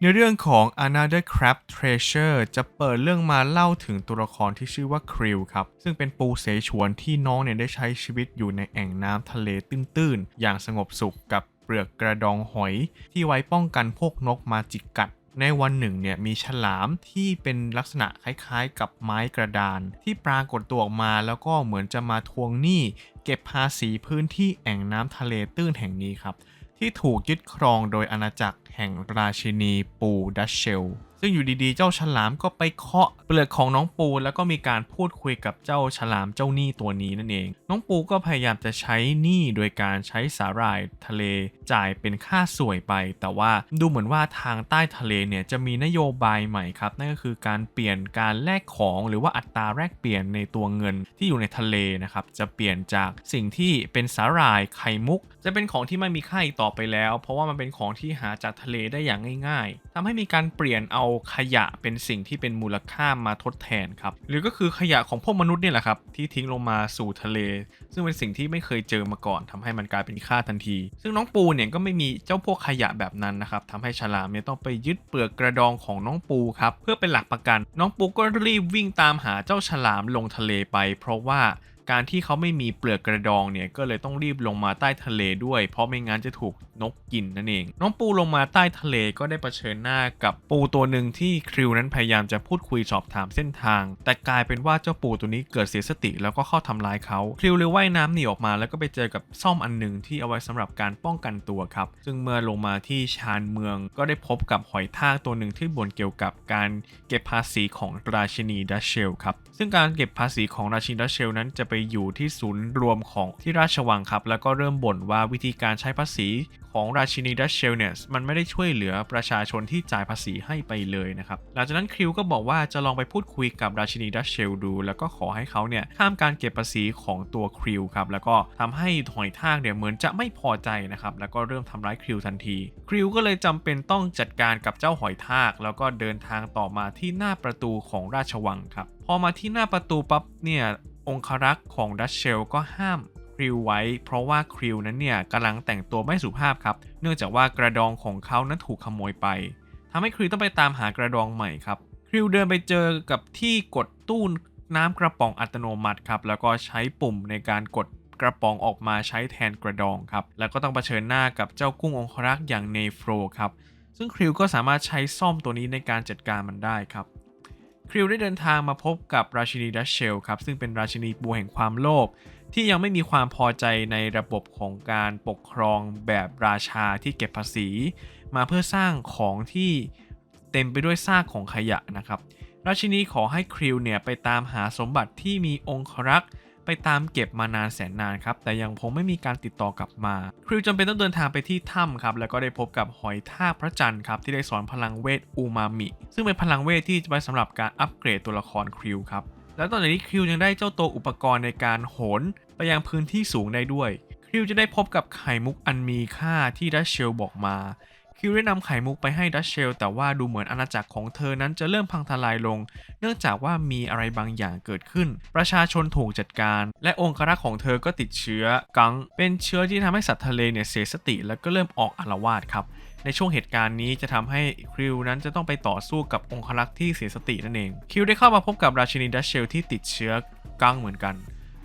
ในเรื่องของ Another Crab Treasure จะเปิดเรื่องมาเล่าถึงตัวละครที่ชื่อว่าคริวครับ ซึ่งเป็นปูเสฉวนที่น้องเนี่ยได้ใช้ชีวิตอยู่ในแอ่งน้ำทะเลตื้นๆ อย่างสงบสุขกับเปลือกกระดองหอย ที่ไว้ป้องกันพวกนกมาจิกกัดในวันหนึ่งเนี่ยมีฉลามที่เป็นลักษณะคล้ายๆ กับไม้กระดาน ที่ปรากฏตัวออกมาแล้วก็เหมือนจะมาทวงหนี้ เก็บภาษีพื้นที่แอ่งน้ำทะเลตื้นแห่งนี้ครับ ที่ถูกยึดครองโดยอาณาจักร แห่งราชินีปูดัชเชล ซึ่งอยู่ดีๆ เจ้าฉลามก็ไปเคาะเปลือกของน้องปู แล้วก็มีการพูดคุยกับเจ้าฉลามเจ้าหนี้ตัวนี้นั่นเอง น้องปูก็พยายามจะใช้หนี้โดยการใช้สาหร่ายทะเลจ่ายเป็นค่าสวยไป แต่ว่าดูเหมือนว่าทางใต้ทะเลเนี่ยจะมีนโยบายใหม่ครับ นั่นก็คือการเปลี่ยนการแลกของหรือว่าอัตราแลกเปลี่ยนในตัวเงินที่อยู่ในทะเลนะครับจะเปลี่ยนจากสิ่งที่เป็นสาหร่ายไข่มุก จะเป็นของที่ไม่มีค่าอีกต่อไปแล้ว เพราะว่ามันเป็นของที่หาจากทะะเลได้อย่างง่ายๆทำให้มีการเปลี่ยนเอาขยะเป็นสิ่งที่เป็นมูลค่ามาทดแทนครับ หรือก็คือขยะของพวกมนุษย์เนี่ยแหละครับ ที่ทิ้งลงมาสู่ทะเล ซึ่งเป็นสิ่งที่ไม่เคยเจอมาก่อนทำให้มันกลายเป็นค่าทันที ซึ่งน้องปูเนี่ยก็ไม่มีเจ้าพวกขยะแบบนั้นนะครับทำให้ฉลามเนี่ยต้องไปยึดเปลือกกระดองของน้องปูครับเพื่อเป็นหลักประกัน น้องปูก็รีบวิ่งตามหาเจ้าฉลามลงทะเลไป เพราะว่า การที่เขาไม่มีเปลือกกระดองเนี่ยก็เลยต้องรีบลงมาใต้ทะเลด้วย เพราะไม่งั้นจะถูกนกกินนั่นเอง น้องปูลงมาใต้ทะเลก็ได้เผชิญหน้ากับปูตัวหนึ่งที่คริวนั้นพยายามจะพูดคุยสอบถามเส้นทาง แต่กลายเป็นว่าเจ้าปูตัวนี้เกิดเสียสติแล้วก็เข้าทำร้ายเขาคริวเลยว่ายน้ำหนีออกมา แล้วก็ไปเจอกับซ่อมอันหนึ่งที่เอาไว้สำหรับการป้องกันตัวครับซึ่งเมื่อลงมาที่ชานเมือง ก็ได้พบกับหอยทากตัวหนึ่งที่บ่นเกี่ยวกับการเก็บภาษีของราชินีดัชเชลครับซึ่งการเก็บภาษีของราชินีดัชเชลนั้นจะไปอยู่ที่ศูนย์รวมของที่ราชวังครับ แล้วก็เริ่มบ่นว่าวิธีการใช้ภาษีของราชินีดัชเชลเนี่ยมันไม่ได้ช่วยเหลือประชาชนที่จ่ายภาษีให้ไปเลยนะครับ หลังจากนั้นคริวก็บอกว่าจะลองไปพูดคุยกับราชินีดัชเชลดู แล้วก็ขอให้เขาเนี่ยข้ามการเก็บภาษีของตัวคริวครับแล้วก็ทำให้หอยทากเนี่ยเหมือนจะไม่พอใจนะครับแล้วก็เริ่มทำร้ายคริวทันทีคริวก็เลยจำเป็นต้องจัดการกับเจ้าหอยทาก แล้วก็เดินทางต่อมาที่หน้าประตูของราชวังครับพอมาที่หน้าประตูปั๊บเนี่ย องครักษ์ของดัชเชลก็ห้ามคริวไว้ เพราะว่าคริวนั้นเนี่ยกำลังแต่งตัวไม่สุภาพครับ เนื่องจากว่ากระดองของเขานั้นถูกขโมยไปทำให้คริวต้องไปตามหากระดองใหม่ครับคริวเดินไปเจอกับที่กดตู้น้ำกระป๋องอัตโนมัติครับแล้วก็ใช้ปุ่มในการกดกระป๋องออกมาใช้แทนกระดองครับ แล้วก็ต้องเผชิญหน้ากับเจ้ากุ้งองครักษ์อย่างเนโฟรครับ ซึ่งคริวก็สามารถใช้ซ่อมตัวนี้ในการจัดการมันได้ครับ คริวได้เดินทางมาพบกับราชินีดัชเชลครับซึ่งเป็นราชินีปูแห่งความโลภที่ยังไม่มีความพอใจในระบบของการปกครองแบบราชาที่เก็บภาษี มาเพื่อสร้างของที่เต็มไปด้วยซากของขยะนะครับ ราชินีขอให้คริวเนี่ยไปตามหาสมบัติที่มีองครักษ์ ไปตามเก็บมานานแสนนานครับ แต่ยังคงไม่มีการติดต่อกลับมา คริวจำเป็นต้องเดินทางไปที่ถ้ำครับ แล้วก็ได้พบกับหอยทากพระจันทร์ครับ ที่ได้สอนพลังเวทอูมามิ ซึ่งเป็นพลังเวทที่จะไว้สำหรับการอัปเกรดตัวละครคริวครับ แล้วตอนนี้คริวยังได้เจ้าตัวอุปกรณ์ในการโหนไปยังพื้นที่สูงได้ด้วย คริวจะได้พบกับไข่มุกอันมีค่าที่ดัชเชลบอกมา คิวได้นำไข่มุกไปให้ดัชเชลแต่ว่าดูเหมือนอาณาจักรของเธอนั้นจะเริ่มพังทลายลง เนื่องจากว่ามีอะไรบางอย่างเกิดขึ้น ประชาชนถูกจัดการ และองครักษ์ของเธอก็ติดเชื้อกัง เป็นเชื้อที่ทำให้สัตว์ทะเลเนี่ยเสียสติแล้วก็เริ่มออกอาละวาดครับในช่วงเหตุการณ์นี้จะทำให้คิวนั้นจะต้องไปต่อสู้กับองครักษ์ที่เสียสตินั่นเองคิวได้เข้ามาพบกับราชินีดัชเชลที่ติดเชื้อกังเหมือนกัน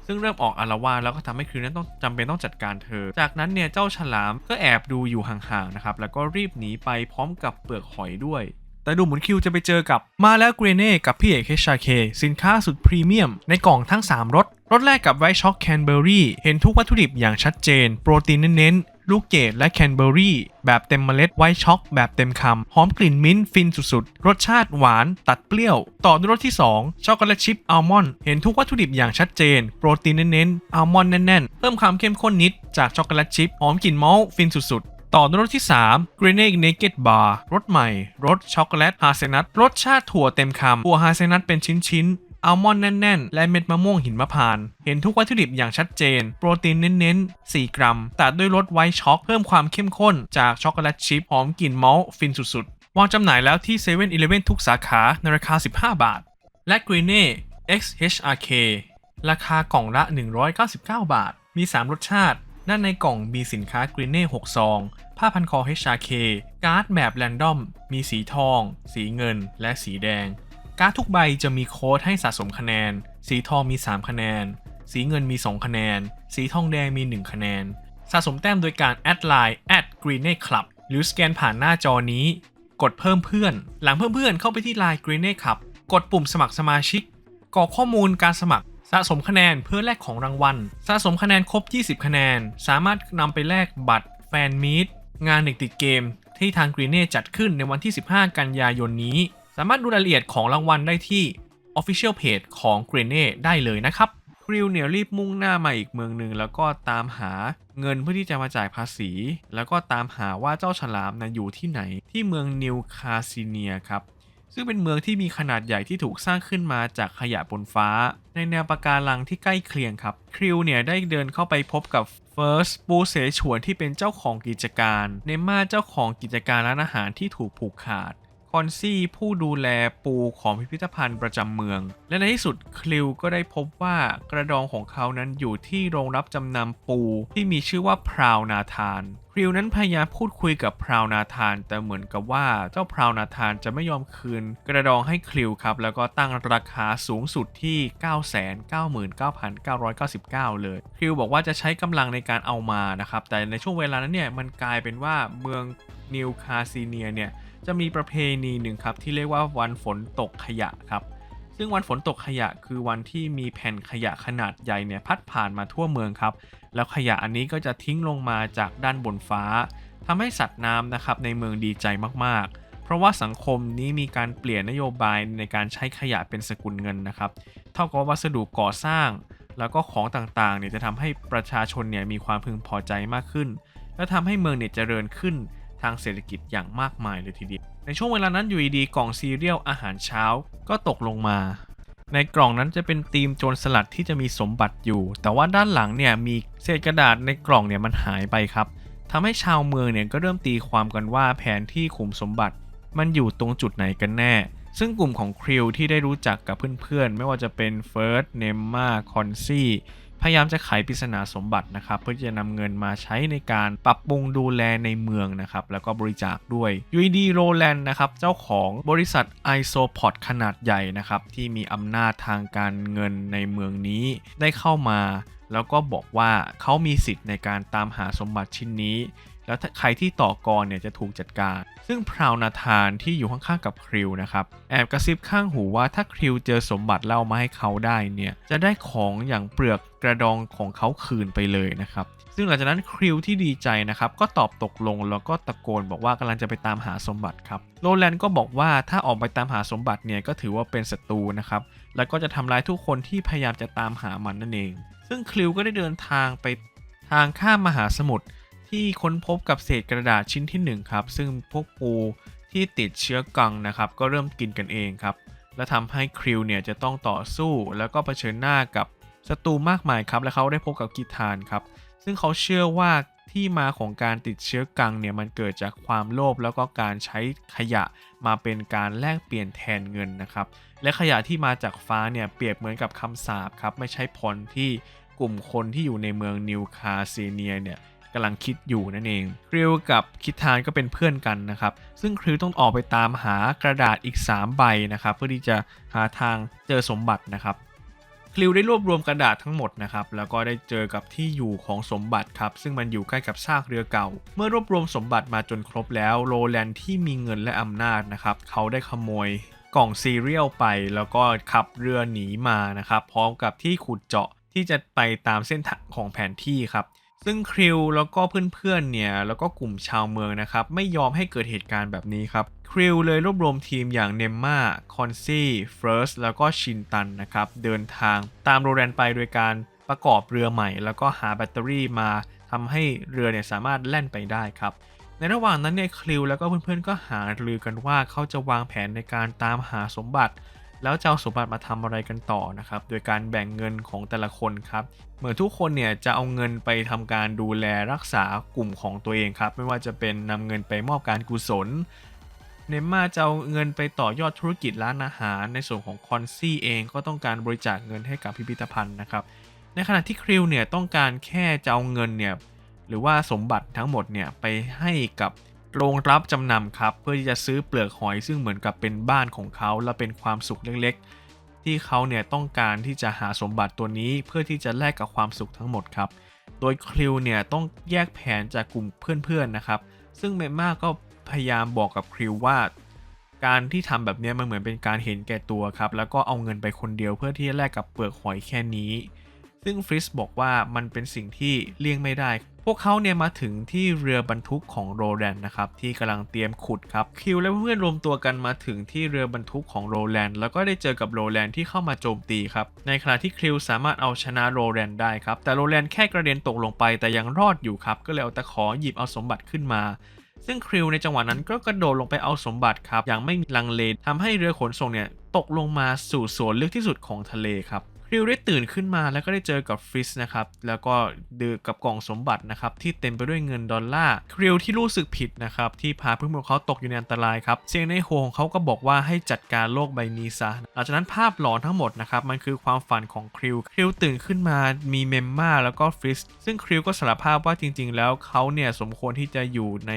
ซึ่งเริ่มออกอารวาสแล้วก็ทำให้คริวนั้นต้องจำเป็นต้องจัดการเธอ จากนั้นเนี่ยเจ้าฉลามก็แอบดูอยู่ห่างๆนะครับแล้วก็รีบหนีไปพร้อมกับเปลือกหอยด้วยแต่ดูเหมือนคิวจะไปเจอกับมาแล้วเกรเน่กับพี่เอกเฮชาเคสินค้าสุดพรีเมียม ในกล่องทั้ง 3รสรสแรกกับไวช็อกแคนเบอรี่เห็นทุกวัตถุดิบอย่างชัดเจน โปรตีนเน้น ลูกเกดและแคนเบอรี่แบบเต็มเมล็ดไวท์ช็อกแบบเต็มคำ หอมกลิ่นมิ้นท์ฟินสุดๆ รสชาติหวานตัดเปรี้ยว ต่อด้วยรสที่ 2 ช็อกโกแลตชิพอัลมอนด์เห็นทุกวัตถุดิบอย่างชัดเจน โปรตีนเน้นๆอัลมอนด์แน่นๆ เพิ่มความเข้มข้นนิดจากช็อกโกแลตชิพหอมกลิ่นมอลฟินสุดๆ ต่อด้วยรสที่ 3 g r e n a d e Naked Bar รสใหม่ รสช็อกโกแลตฮาเซนัทรสชาติถั่วเต็มคำถั่วฮาเซนัทเป็นชิ้นๆ อัลมอนด์แน่น ๆ และเม็ดมะม่วงหินมะพร้าน เห็นทุกวัตถุดิบอย่างชัดเจน โปรตีนเน้นๆ 4 กรัม ตัดด้วยรสไวท์ช็อกเพิ่มความเข้มข้นจากช็อกโกแลตชิพหอมกลิ่นมอลฟินสุดๆ วางจำหน่ายแล้วที่7 e เ e ่ e อทุกสาขาในราคา 15 บาท และ g r e n a XHRK ราคากล่องละ 199 บาท มี 3 รสชาติ ด้านในกล่องมีสินค้ากรีเน่ 6 ซอง ผ้าพันคอ HRK การ์ดแบบแรนดอม มีสีทอง สีเงิน และสีแดง การ์ดทุกใบจะมีโค้ดให้สะสมคะแนน สีทองมี 3 คะแนน สีเงินมี 2 คะแนน สีทองแดงมี 1 คะแนน สะสมแต้มโดยการแอดไลน์ at green club หรือสแกนผ่านหน้าจอนี้ กดเพิ่มเพื่อน หลังเพิ่มเพื่อนเข้าไปที่ Line Green Club กดปุ่มสมัครสมาชิกกรอกข้อมูลการสมัคร สะสมคะแนนเพื่อแลกของรางวัล สะสมคะแนนครบ 20 คะแนน สามารถนำไปแลกบัตรแฟนมีตงานเด็กติดเกม ที่ทาง Green จัดขึ้นในวันที่ 15 กันยายนนี้ สามารถดูรายละเอียดของรางวัลได้ที่ Official Page ของ Green ได้เลยนะครับคริวเนี่ยรีบมุ่งหน้ามาอีกเมืองหนึ่งแล้วก็ตามหาเงินเพื่อที่จะมาจ่ายภาษี แล้วก็ตามหาว่าเจ้าฉลามนะอยู่ที่ไหนที่เมืองนิวคาซิเนียครับซึ่งเป็นเมืองที่มีขนาดใหญ่ที่ถูกสร้างขึ้นมาจากขยะบนฟ้า ในแนวปะการังที่ใกล้เคียงครับ คริวเนี่ยได้เดินเข้าไปพบกับเฟิร์สปูเสฉวนที่เป็นเจ้าของกิจการ เนม่าเจ้าของกิจการร้านอาหารที่ถูกผูกขาด คอนซี่ผู้ดูแลปูของพิพิธภัณฑ์ประจำเมือง และในที่สุดคลิวก็ได้พบว่ากระดองของเขานั้นอยู่ที่โรงรับจำนำปูที่มีชื่อว่าพราวนาธานคริวนั้นพยายามพูดคุยกับพราวนาธาน แต่เหมือนกับว่าเจ้าพราวนาธานจะไม่ยอมคืน กระดองให้คลิวครับ แล้วก็ตั้งราคาสูงสุดที่ 999,999 เลยคริวบอกว่าจะใช้กำลังในการเอามานะครับแต่ในช่วงเวลานั้นเนี่ยมันกลายเป็นว่าเมืองนิวคาซิเนียเนี่ย จะมีประเพณีหนึ่งครับที่เรียกว่าวันฝนตกขยะครับ ซึ่งวันฝนตกขยะคือวันที่มีแผ่นขยะขนาดใหญ่เนี่ยพัดผ่านมาทั่วเมืองครับ แล้วขยะอันนี้ก็จะทิ้งลงมาจากด้านบนฟ้าทำให้สัตว์น้ำนะครับในเมืองดีใจมากๆ เพราะว่าสังคมนี้มีการเปลี่ยนนโยบายในการใช้ขยะเป็นสกุลเงินนะครับ เท่ากับวัสดุก่อสร้าง แล้วก็ของต่างๆเนี่ยจะทำให้ประชาชนเนี่ยมีความพึงพอใจมากขึ้น และทำให้เมืองเนี่ยเจริญขึ้น ทางเศรษฐกิจอย่างมากมายเลยทีเดียว ในช่วงเวลานั้นอยู่ดีกล่องซีเรียลอาหารเช้าก็ตกลงมา ในกล่องนั้นจะเป็นธีมโจรสลัดที่จะมีสมบัติอยู่ แต่ว่าด้านหลังเนี่ยมีเศษกระดาษในกล่องเนี่ยมันหายไปครับทำให้ชาวเมืองเนี่ยก็เริ่มตีความกันว่าแผนที่ขุมสมบัติ มันอยู่ตรงจุดไหนกันแน่ ซึ่งกลุ่มของคริวที่ได้รู้จักกับเพื่อนๆ ไม่ว่าจะเป็นเฟิร์ส เนมมาคอนซี่ พยายามจะไขปริศนาสมบัตินะครับ เพื่อจะนำเงินมาใช้ในการปรับปรุงดูแลในเมืองนะครับ แล้วก็บริจาคด้วยยูดีโรแลนด์นะครับ เจ้าของบริษัท i s o p o d ขนาดใหญ่นะครับ ที่มีอำนาจทางการเงินในเมืองนี้ได้เข้ามา แล้วก็บอกว่าเขามีสิทธิ์ในการตามหาสมบัติชิ้นนี้ แล้วใครที่ต่อกรเนี่ยจะถูกจัดการ ซึ่งพราวนาธานที่อยู่ข้างๆกับคริวนะครับแอบกระซิบข้างหูว่าถ้าคริวเจอสมบัติเล่ามาให้เขาได้เนี่ยจะได้ของอย่างเปลือกกระดองของเขาคืนไปเลยนะครับซึ่งหลังจากนั้นคริวที่ดีใจนะครับก็ตอบตกลงแล้วก็ตะโกนบอกว่ากำลังจะไปตามหาสมบัติครับโรแลนด์ก็บอกว่าถ้าออกไปตามหาสมบัติเนี่ยก็ถือว่าเป็นศัตรูนะครับแล้วก็จะทำร้ายทุกคนที่พยายามจะตามหามันนั่นเอง ซึ่งคริวก็ได้เดินทางไปทางข้ามมหาสมุทร ที่ค้นพบกับเศษกระดาษชิ้นที่ 1 ครับ ซึ่งพวกปูที่ติดเชื้อกังนะครับ ก็เริ่มกินกันเองครับ และทำให้คริวเนี่ยจะต้องต่อสู้แล้วก็เผชิญหน้ากับศัตรูมากมายครับ และเขาได้พบกับกิทานครับ ซึ่งเขาเชื่อว่าที่มาของการติดเชื้อกังเนี่ยมันเกิดจากความโลภแล้วก็การใช้ขยะมาเป็นการแลกเปลี่ยนแทนเงินนะครับ และขยะที่มาจากฟ้าเนี่ยเปรียบเหมือนกับคำสาปครับ ไม่ใช่พรที่กลุ่มคนที่อยู่ในเมืองนิวคาเซเนียเนี่ย กำลังคิดอยู่นั่นเองคริวกับคิทานก็เป็นเพื่อนกันนะครับ ซึ่งคริวต้องออกไปตามหากระดาษอีก 3 ใบนะครับ เพื่อที่จะหาทางเจอสมบัตินะครับคริวได้รวบรวมกระดาษทั้งหมดนะครับ แล้วก็ได้เจอกับที่อยู่ของสมบัติครับ ซึ่งมันอยู่ใกล้กับซากเรือเก่า เมื่อรวบรวมสมบัติมาจนครบแล้ว โรแลนด์ที่มีเงินและอำนาจนะครับ เขาได้ขโมยกล่องซีเรียลไป แล้วก็ขับเรือหนีมานะครับ พร้อมกับที่ขุดเจาะที่จะไปตามเส้นทางของแผนที่ครับ ซึ่งคริวแล้วก็เพื่อนๆเนี่ยแล้วก็กลุ่มชาวเมืองนะครับไม่ยอมให้เกิดเหตุการณ์แบบนี้ครับคริวเลยรวบรวมทีมอย่างเนมมาคอนซี่เฟิร์สแล้วก็ชินตันนะครับเดินทางตามโรแลนไปโดยการประกอบเรือใหม่ แล้วก็หาแบตเตอรี่มาทำให้เรือเนี่ยสามารถแล่นไปได้ครับในระหว่างนั้นเนี่ยคริวแล้วก็เพื่อนๆก็หารือกันว่าเขาจะวางแผนในการตามหาสมบัติ แล้วจะเอาสมบัติมาทำอะไรกันต่อนะครับ โดยการแบ่งเงินของแต่ละคนครับ เหมือนทุกคนเนี่ยจะเอาเงินไปทำการดูแลรักษากลุ่มของตัวเองครับ ไม่ว่าจะเป็นนำเงินไปมอบการกุศล เนมมาจะเอาเงินไปต่อยอดธุรกิจร้านอาหาร ในส่วนของคอนซี่เองก็ต้องการบริจาคเงินให้กับพิพิธภัณฑ์นะครับ ในขณะที่คริวเนี่ยต้องการแค่จะเอาเงินเนี่ยหรือว่าสมบัติทั้งหมดเนี่ยไปให้กับ โรงรับจำนำครับ เพื่อที่จะซื้อเปลือกหอยซึ่งเหมือนกับเป็นบ้านของเขาและเป็นความสุขเล็กๆ ที่เขาเนี่ยต้องการที่จะหาสมบัติตัวนี้เพื่อที่จะแลกกับความสุขทั้งหมดครับ โดยคริวเนี่ยต้องแยกแผนจากกลุ่มเพื่อนๆนะครับ ซึ่งเมม่าก็พยายามบอกกับคริวว่า การที่ทำแบบนี้มันเหมือนเป็นการเห็นแก่ตัวครับ แล้วก็เอาเงินไปคนเดียวเพื่อที่จะแลกกับเปลือกหอยแค่นี้ ซึ่งฟริสบอกว่ามันเป็นสิ่งที่เลี่ยงไม่ได้ พวกเขาเนี่ยมาถึงที่เรือบรรทุกของโรแลนด์นะครับที่กำลังเตรียมขุดครับคิวและเพื่อนๆรวมตัวกันมาถึงที่เรือบรรทุกของโรแลนด์แล้วก็ได้เจอกับโรแลนด์ที่เข้ามาโจมตีครับในขณะที่คิวสามารถเอาชนะโรแลนด์ได้ครับแต่โรแลนด์แค่กระเด็นตกลงไปแต่ยังรอดอยู่ครับก็เลยเอาตะขอหยิบเอาสมบัติขึ้นมาซึ่งคริวในจังหวะนั้นก็กระโดดลงไปเอาสมบัติครับอย่างไม่มีลังเลทำให้เรือขนส่งเนี่ยตกลงมาสู่ส่วนลึกที่สุดของทะเลครับ ริวได้ตื่นขึ้นมาแล้วก็ได้เจอกับฟริสนะครับ แล้วก็ดือกับกล่องสมบัตินะครับที่เต็มไปด้วยเงินดอลลาร์คริวที่รู้สึกผิดนะครับที่พาเพื่อนของเขาตกอยู่ในอันตรายครับ เสียงในหัวของเขาก็บอกว่าให้จัดการโลกใบนี้ซะ หลังจากนั้นภาพหลอนทั้งหมดนะครับมันคือความฝันของคริว คริวตื่นขึ้นมามีเมมมาแล้วก็ฟริส ซึ่งคริวก็สารภาพว่าจริง ๆ แล้วเขาเนี่ยสมควรที่จะอยู่ใน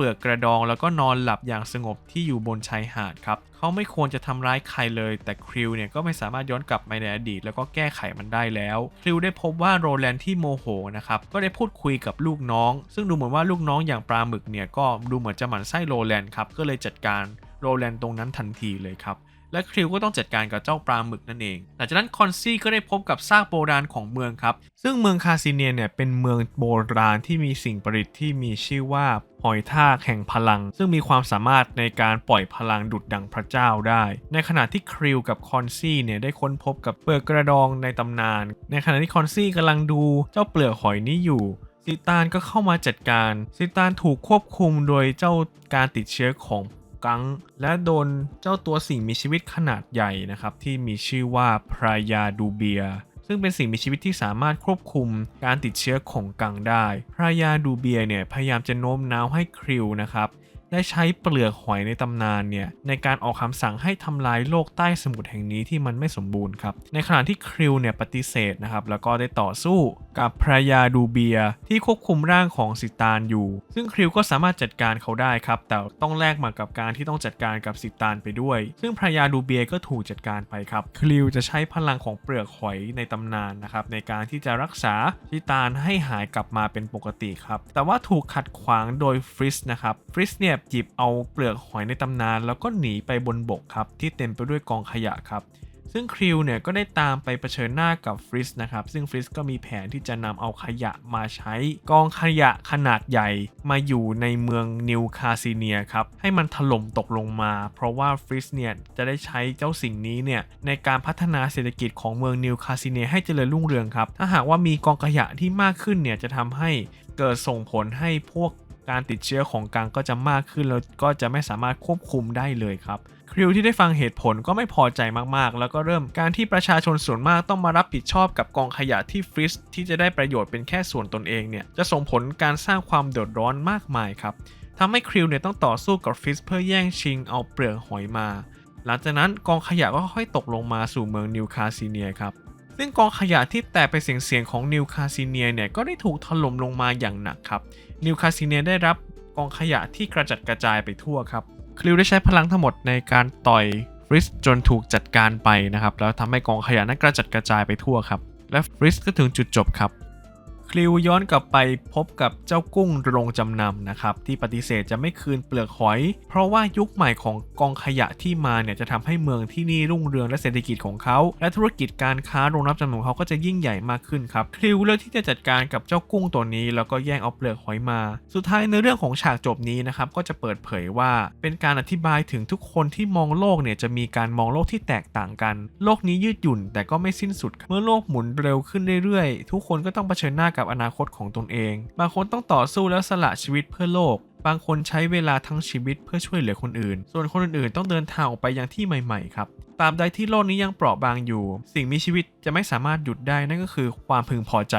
เปลือกกระดองแล้วก็นอนหลับอย่างสงบที่อยู่บนชายหาดครับเขาไม่ควรจะทำร้ายใครเลย แต่คริวเนี่ยก็ไม่สามารถย้อนกลับไปในอดีต แล้วก็แก้ไขมันได้แล้วคริวได้พบว่าโรแลนด์ที่โมโหนะครับก็ได้พูดคุยกับลูกน้อง ซึ่งดูเหมือนว่าลูกน้องอย่างปลาหมึกเนี่ยก็ดูเหมือนจะหมั่นไส้โรแลนด์ครับก็เลยจัดการ โรแลนด์ตรงนั้นทันทีเลยครับ และคริวก็ต้องจัดการกับเจ้าปลาหมึกนั่นเอง หลังจากนั้นคอนซี่ก็ได้พบกับซากโบราณของเมืองครับ ซึ่งเมืองคาซิเนียเนี่ยเป็นเมืองโบราณที่มีสิ่งประดิษฐ์ที่มีชื่อว่าหอยทากแห่งพลัง ซึ่งมีความสามารถในการปล่อยพลังดุดดังพระเจ้าได้ ในขณะที่คริวกับคอนซี่เนี่ยได้ค้นพบกับเปลือกกระดองในตำนาน ในขณะที่คอนซี่กำลังดูเจ้าเปลือกหอยนี้อยู่ซิตานก็เข้ามาจัดการ ซิตานถูกควบคุมโดยเจ้าการติดเชื้อของ กังและโดนเจ้าตัวสิ่งมีชีวิตขนาดใหญ่นะครับ ที่มีชื่อว่าพรายาดูเบีย ซึ่งเป็นสิ่งมีชีวิตที่สามารถควบคุมการติดเชื้อของกังได้พรายาดูเบียเนี่ยพยายามจะโน้มน้าวให้คริวนะครับได้ใช้เปลือกหอยในตำนานเนี่ยในการออกคำสั่งให้ทำลายโลกใต้สมุทรแห่งนี้ที่มันไม่สมบูรณ์ครับในขณะที่คริวเนี่ยปฏิเสธนะครับแล้วก็ได้ต่อสู้ กับพรายาดูเบียที่ควบคุมร่างของสิตานอยู่ ซึ่งคริวก็สามารถจัดการเขาได้ครับ แต่ต้องแลกมากับการที่ต้องจัดการกับสิตานไปด้วย ซึ่งพรายาดูเบียก็ถูกจัดการไปครับ คริวจะใช้พลังของเปลือกหอยในตำนานนะครับในการที่จะรักษาสิตานให้หายกลับมาเป็นปกติครับ แต่ว่าถูกขัดขวางโดยฟริสนะครับ ฟริสเนี่ยหยิบเอาเปลือกหอยในตำนาน แล้วก็หนีไปบนบกครับที่เต็มไปด้วยกองขยะครับ ซึ่งคริวเนี่ยก็ได้ตามไปเผชิญหน้ากับฟริสนะครับ ซึ่งฟริสก็มีแผนที่จะนำเอาขยะมาใช้ กองขยะขนาดใหญ่มาอยู่ในเมืองนิวคาซิเนียครับ ให้มันถล่มตกลงมา เพราะว่าฟริสเนี่ยจะได้ใช้เจ้าสิ่งนี้เนี่ยในการพัฒนาเศรษฐกิจของเมืองนิวคาซิเนียให้เจริญรุ่งเรืองครับ ถ้าหากว่ามีกองขยะที่มากขึ้นเนี่ยจะทำให้เกิดส่งผลให้พวกการติดเชื้อของกังก็จะมากขึ้นแล้วก็จะไม่สามารถควบคุมได้เลยครับ ริวที่ได้ฟังเหตุผลก็ไม่พอใจมากๆ แล้วก็เริ่มการที่ประชาชนส่วนมากต้องมารับผิดชอบกับกองขยะที่ฟริสที่จะได้ประโยชน์เป็นแค่ส่วนตนเองเนี่ยจะส่งผลการสร้างความเดือดร้อนมากมายครับทำให้คริวเนี่ยต้องต่อสู้กับฟริสเพื่อแย่งชิงเอาเปลือกหอยมา หลังจากนั้นกองขยะก็ค่อยตกลงมาสู่เมืองนิวคาซิเนียครับซึ่งกองขยะที่แตกไปเสียงๆของนิวคาซิเนียเนี่ยก็ได้ถูกถล่มลงมาอย่างหนักครับนิวคาซิเนียได้รับกองขยะที่กระจัดกระจายไปทั่วครับ คลิวได้ใช้พลังทั้งหมดในการต่อยฟริสจนถูกจัดการไปนะครับ แล้วทำให้กองขยะนั้นกระจัดกระจายไปทั่วครับ และฟริสก็ถึงจุดจบครับ คลิวย้อนกลับไปพบกับเจ้ากุ้งโรงจำนำนะครับ ที่ปฏิเสธจะไม่คืนเปลือกหอย เพราะว่ายุคใหม่ของกองขยะที่มาเนี่ยจะทำให้เมืองที่นี่รุ่งเรืองและเศรษฐกิจของเขา และธุรกิจการค้าโรงรับจำนำของเขาก็จะยิ่งใหญ่มากขึ้นครับคลิวเลือกที่จะจัดการกับเจ้ากุ้งตัวนี้ แล้วก็แย่งเอาเปลือกหอยมา สุดท้ายในเรื่องของฉากจบนี้นะครับก็จะเปิดเผยว่า เป็นการอธิบายถึงทุกคนที่มองโลกเนี่ยจะมีการมองโลกที่แตกต่างกัน โลกนี้ยืดหยุ่นแต่ก็ไม่สิ้นสุด เมื่อโลกหมุนเร็วขึ้นเรื่อยๆ ทุกคนก็ต้องเผชิญหน้ากับอนาคตของตนเอง บางคนต้องต่อสู้แล้วสละชีวิตเพื่อโลก บางคนใช้เวลาทั้งชีวิตเพื่อช่วยเหลือคนอื่น ส่วนคนอื่นๆ ต้องเดินทางออกไปยังที่ใหม่ๆครับตราบใดที่โลกนี้ยังเปราะบางอยู่ สิ่งมีชีวิตจะไม่สามารถหยุดได้นั่นก็คือความพึงพอใจ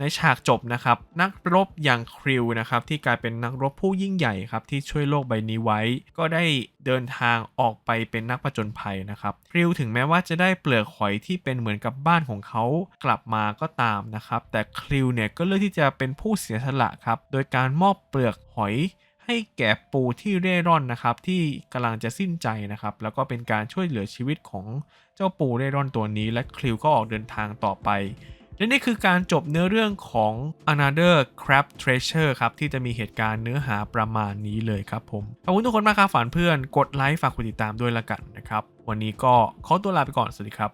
ในฉากจบนะครับนักรบอย่างคริวนะครับที่กลายเป็นนักรบผู้ยิ่งใหญ่ครับที่ช่วยโลกใบนี้ไว้ ก็ได้เดินทางออกไปเป็นนักผจญภัยนะครับคริวถึงแม้ว่าจะได้เปลือกหอยที่เป็นเหมือนกับบ้านของเขากลับมาก็ตามนะครับแต่คริวเนี่ยก็เลือกที่จะเป็นผู้เสียสละครับโดยการมอบเปลือกหอยให้แก่ปูที่เร่ร่อนนะครับ ที่กำลังจะสิ้นใจนะครับ แล้วก็เป็นการช่วยเหลือชีวิตของเจ้าปูเร่ร่อนตัวนี้ และคลิวก็ออกเดินทางต่อไป และนี่คือการจบเนื้อเรื่องของ Another Crab Treasure ครับ ที่จะมีเหตุการณ์เนื้อหาประมาณนี้เลยครับผม ขอบคุณทุกคนมากครับฝันเพื่อน กดไลค์ฝากกดติดตามด้วยละกันนะครับ วันนี้ก็ขอตัวลาไปก่อน สวัสดีครับ